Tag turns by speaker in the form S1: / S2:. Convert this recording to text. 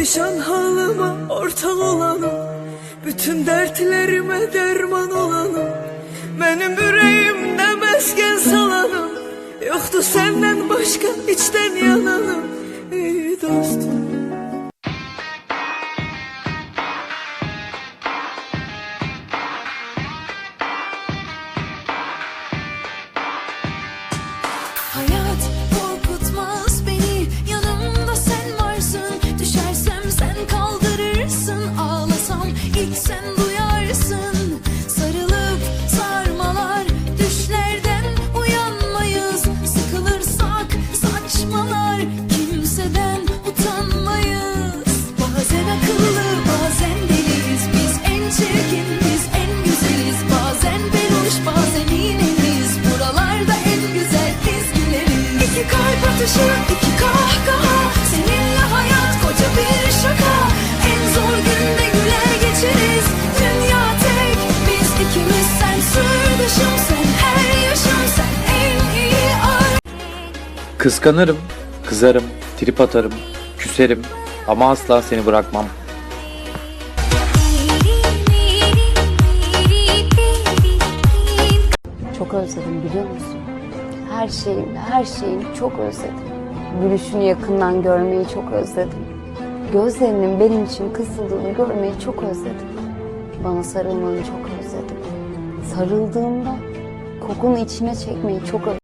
S1: Perişan halıma ortak olanım Bütün dertlerime derman olanım Benim yüreğimde mesken salanım Yoktu senden başka içten yananım Ey dostum
S2: atışı iki kahkaha. Seninle hayat koca bir şaka. En zor günde güler geçeriz. Dünya tek. Biz ikimiz Sen sırdaşım sen her yaşım Sen en iyi ar
S3: Kıskanırım, kızarım, trip atarım, küserim ama asla seni bırakmam.
S4: Çok özledim biliyor musun? Her şeyin, her şeyini çok özledim. Gülüşünü yakından görmeyi çok özledim. Gözlerinin benim için kısıldığını görmeyi çok özledim. Bana sarılmanı çok özledim. Sarıldığımda kokunu içine çekmeyi çok özledim.